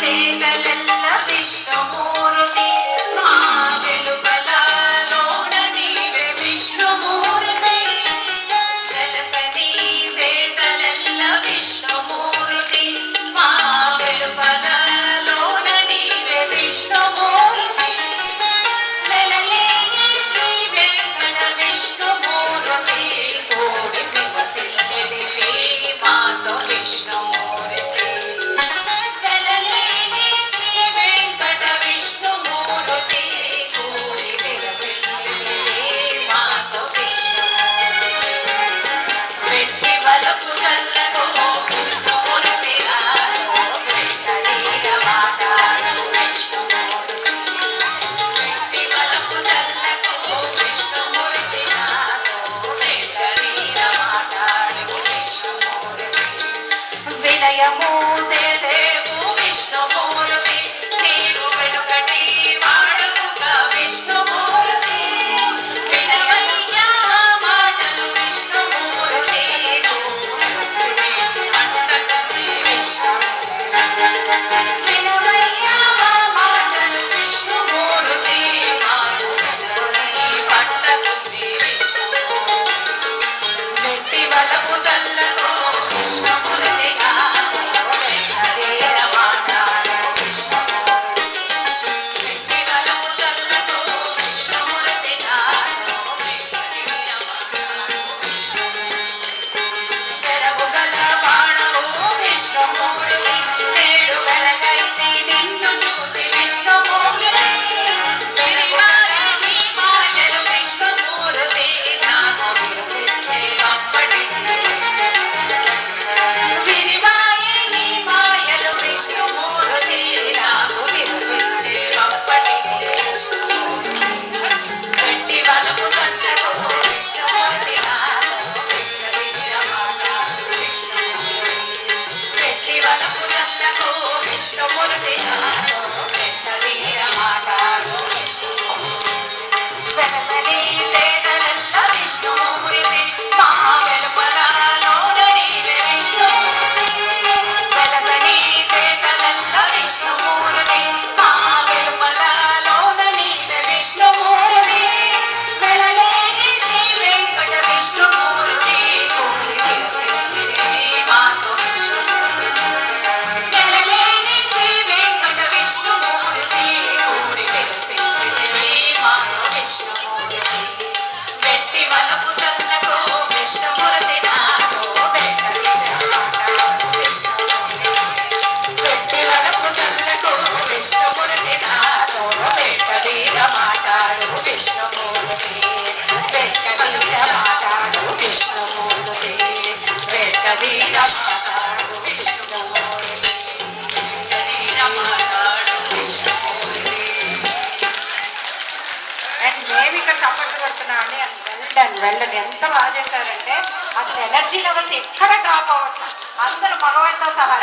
say that. తలపు చల్ల వెళ్ళండి ఎంత బాగా చేశారంటే అసలు ఎనర్జీ లెవెల్స్ ఎక్కడ డ్రాప్ అవ్వట్లేదు. అందరూ మగవాళ్ళతో సహా